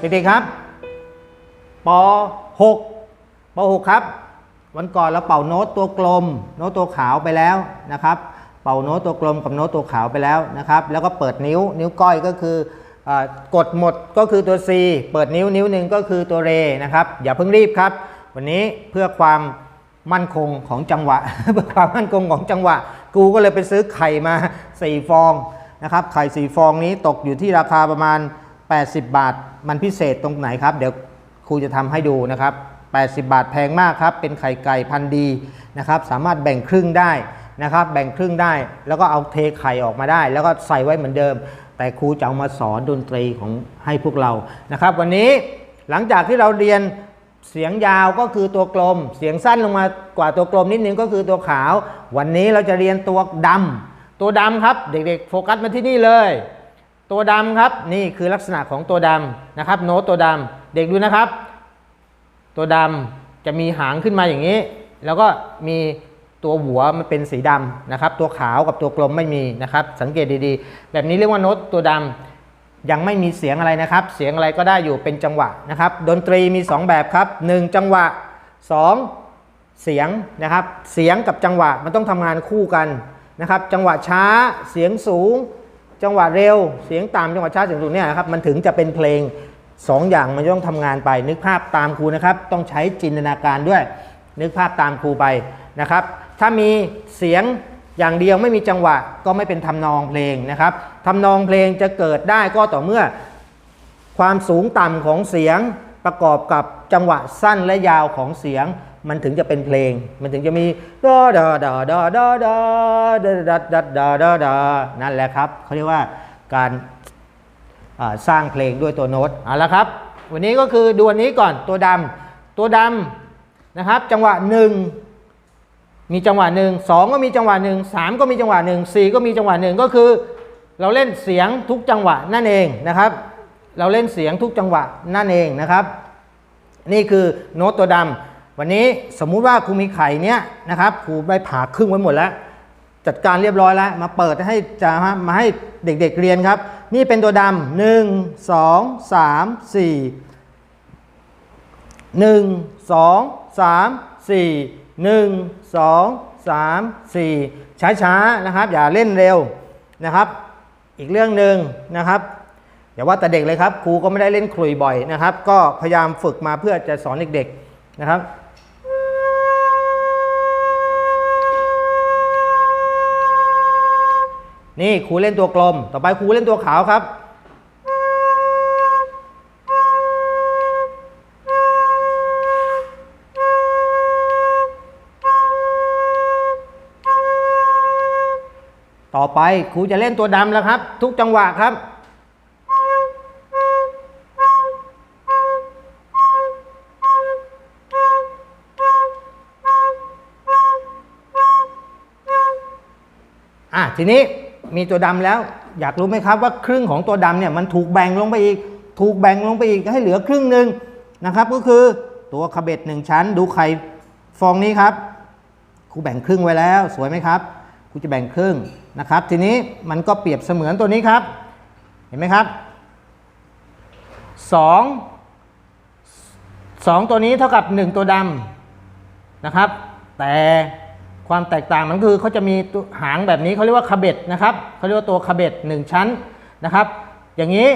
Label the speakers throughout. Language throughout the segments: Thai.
Speaker 1: เด็กๆครับป .6 ป .6 ครับ วันก่อนเราเป่าโน้ตตัวกลม โน้ตตัวขาวไปแล้วนะครับ เป่าโน้ตตัวกลมกับโน้ตตัวขาวไปแล้วนะครับ แล้วก็เปิดนิ้ว นิ้วก้อยก็คืออกดหมดก็คือตัว C เปิดนิ้วนิ้วหนึ่งก็คือตัวเรนะครับ อย่าเพิ่งรีบครับ วันนี้เพื่อความมั่นคงของจังหวะ เพื่อความมั่นคงของจังหวะ กูก็เลยไปซื้อไข่มา 4 ฟองนะครับ ไข่ 4 ฟองนี้ตกอยู่ที่ราคาประมาณ 80 บาท มันพิเศษตรงไหนครับ เดี๋ยวครูจะทำให้ดูนะครับ 80 บาทแพงมากครับ เป็นไข่ไก่พันธุ์ดีนะครับ สามารถแบ่งครึ่งได้นะครับ แบ่งครึ่งได้ แล้วก็เอาเทไข่ออกมาได้ แล้วก็ใส่ไว้เหมือนเดิม แต่ครูจะเอามาสอนดนตรีของให้พวกเรา นะครับ วันนี้หลังจากที่เราเรียนเสียงยาวก็คือตัวกลม เสียงสั้นลงมากว่าตัวกลมนิดนึงก็คือตัวขาว วันนี้เราจะเรียนตัวดำ ตัวดำครับ เด็กๆ โฟกัสมาที่นี่เลย ตัวดำครับนี่คือลักษณะของตัวดำนะครับโน้ตตัวดำเด็กดูนะครับ ตัวดำจะมีหางขึ้นมาอย่างนี้ แล้วก็มีตัวหัวมันเป็นสีดำนะครับ ตัวขาวกับตัวกลมไม่มีนะครับ สังเกตดีๆ แบบนี้เรียกว่าโน้ตตัวดำยังไม่มีเสียงอะไรนะครับ เสียงอะไรก็ได้อยู่เป็นจังหวะนะครับ ดนตรีมี 2 แบบครับ 1 จังหวะ 2 เสียงนะครับ เสียงกับจังหวะมันต้องทำงานคู่กันนะครับ จังหวะช้าเสียงสูง จังหวะเร็วเสียงต่ำจังหวะช้าเสียงสูงเนี่ยนะครับมันถึงจะเป็นเพลงสองอย่างมันต้องทำงานไป นึกภาพตามครูนะครับ ต้องใช้จินตนาการด้วย นึกภาพตามครูไปนะครับ ถ้ามีเสียงอย่างเดียวไม่มีจังหวะก็ไม่เป็นทำนองเพลงนะครับทำนองเพลงจะเกิดได้ก็ต่อเมื่อ ความสูงต่ำของเสียงประกอบกับจังหวะสั้นและยาวของเสียง มันถึงจะเป็นเพลง มันถึงจะมีดอดอดอดอดอดอดอดอดอดอดอดอนั่นแหละครับเขาเรียกว่าการสร้างเพลงด้วยตัวโน้ตเอาละครับ วันนี้ก็คือดูอันนี้ก่อนตัวดำตัวดำนะครับ จังหวะหนึ่งมีจังหวะหนึ่งสองก็มีจังหวะหนึ่งสามก็มีจังหวะหนึ่งสี่ก็มีจังหวะหนึ่งก็คือ เราเล่นเสียงทุกจังหวะนั่นเองนะครับ เราเล่นเสียงทุกจังหวะนั่นเองนะครับ นี่คือโน้ตตัวดำ วันนี้สมมุติว่าครูมีไข่เนี้ยนะครับครูได้ผ่าครึ่งไว้หมดแล้ว จัดการเรียบร้อยแล้ว มาเปิดให้จะมาให้เด็กๆเรียนครับ นี่เป็นตัวดำหนึ่งสองสามสี่หนึ่งสองสามสี่หนึ่งสองสามสี่ช้าๆนะครับ อย่าเล่นเร็วนะครับ อีกเรื่องหนึ่งนะครับอย่าว่าแต่เด็กเลยครับครูก็ไม่ได้เล่นขลุ่ยบ่อยนะครับ ก็พยายามฝึกมาเพื่อจะสอนเด็กๆนะครับ นี่ครูเล่นตัวกลม ต่อไปครูเล่นตัวขาวครับต่อไปครูจะเล่นตัวดำแล้วครับ ทุกจังหวะครับ อะทีนี้ มีตัวดำแล้ว อยากรู้ไหมครับว่าครึ่งของตัวดำเนี่ยมันถูกแบ่งลงไปอีก ถูกแบ่งลงไปอีกให้เหลือครึ่งหนึ่งนะครับ ก็คือตัวขบเบ็ดหนึ่งชั้น ดูไข่ฟองนี้ครับครูแบ่งครึ่งไว้แล้วสวยไหมครับครูจะแบ่งครึ่งนะครับ ทีนี้มันก็เปรียบเสมือนตัวนี้ครับ เห็นไหมครับสองสองตัวนี้เท่ากับหนึ่งตัวดำนะครับ แต่ ความแตกต่างมันคือเขาจะมีหางแบบนี้เขาเรียกว่าคาเบ็ดนะครับเขาเรียกว่าตัวคาเบ็ดหนึ่งชั้นนะครับ อย่างนี้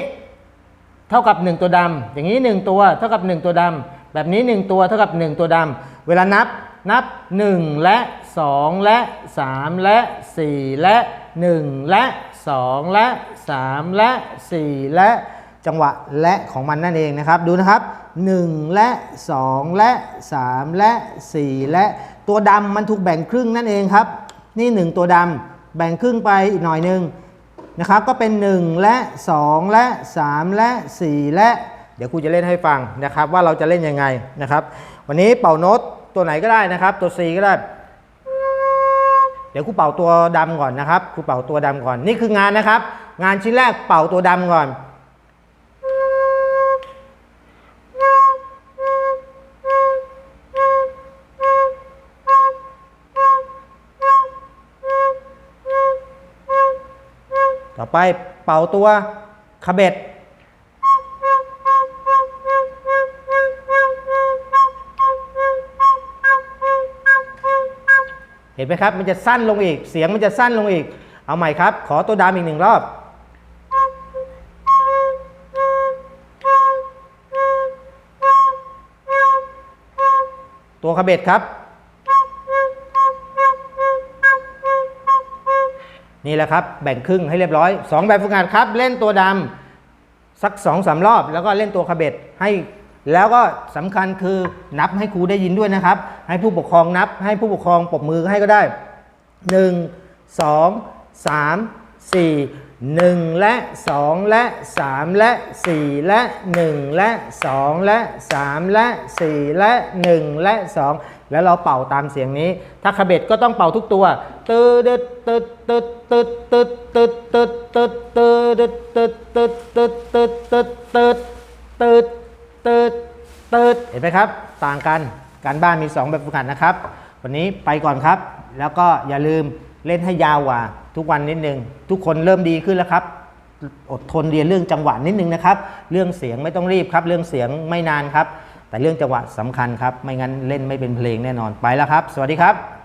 Speaker 1: เท่ากับ 1 ตัวดำอย่างนี้ 1 ตัวเท่ากับ 1 ตัวดำแบบนี้ 1 ตัวเท่ากับ 1 ตัวดำเวลานับนับ 1 และ 2 และ 3 และ 4 และ 1 และ 2 และ 3 และ 4 และจังหวะและของมันนั่นเองนะครับ ดูนะครับ 1 และ 2 และ 3 และ 4 และ ตัวดำมันถูกแบ่งครึ่งนั่นเองครับ นี่ 1 ตัวดำแบ่งครึ่งไปอีกหน่อยหนึ่งนะครับ ก็เป็น 1 และ 2 และ 3 และ 4 และ เดี๋ยวครูจะเล่นให้ฟังนะครับ ว่าเราจะเล่นยังไงนะครับ วันนี้เป่าโน้ตตัวไหนก็ได้นะครับ ตัว C ก็ได้ เดี๋ยวครูเป่าตัวดำก่อนนะครับครูเป่าตัวดำก่อน นี่คืองานนะครับ งานชิ้นแรกเป่าตัวดำก่อน ต่อไปเป่าตัวขบเบ็ดเห็นไหมครับ มันจะสั้นลงอีก เสียงมันจะสั้นลงอีก เอาใหม่ครับ ขอตัวดามอีกหนึ่งรอบ ตัวขบเบ็ดครับ นี่แหละครับแบ่งครึ่งให้เรียบร้อย 2 แบบฝึกหัดครับ เล่นตัวดำสัก2อสารอบ แล้วก็เล่นตัวขบเบ็ดให้แล้วก็สำคัญคือนับให้ครูได้ยินด้วยนะครับ ให้ผู้ปกครองนับ ให้ผู้ปกครองปรบมือให้ก็ได้ 1 2 3 4 1 และ 2 และ 3 และ 4 และ 1 และ 2 และ 3 และ 4 และ 1 และ 2 แล้วเราเป่าตามเสียงนี้ ถ้าขบเบ็ดก็ต้องเป่าทุกตัวตืดตึดตึดตึดตึดตึดตึดตึดตึดตึดตึดตึดตึดตึดตึดตึดตึดตึดเห็นไหมครับ ต่างกันการบ้านมี 2 แบบฝึกหัดนะครับ วันนี้ไปก่อนครับ แล้วก็อย่าลืม เล่นให้ยาวกว่าทุกวันนิดนึง ทุกคนเริ่มดีขึ้นแล้วครับ อดทนเรียนเรื่องจังหวะนิดนึงนะครับ เรื่องเสียงไม่ต้องรีบครับ เรื่องเสียงไม่นานครับ แต่เรื่องจังหวะสำคัญครับ ไม่งั้นเล่นไม่เป็นเพลงแน่นอนไปแล้วครับ สวัสดีครับ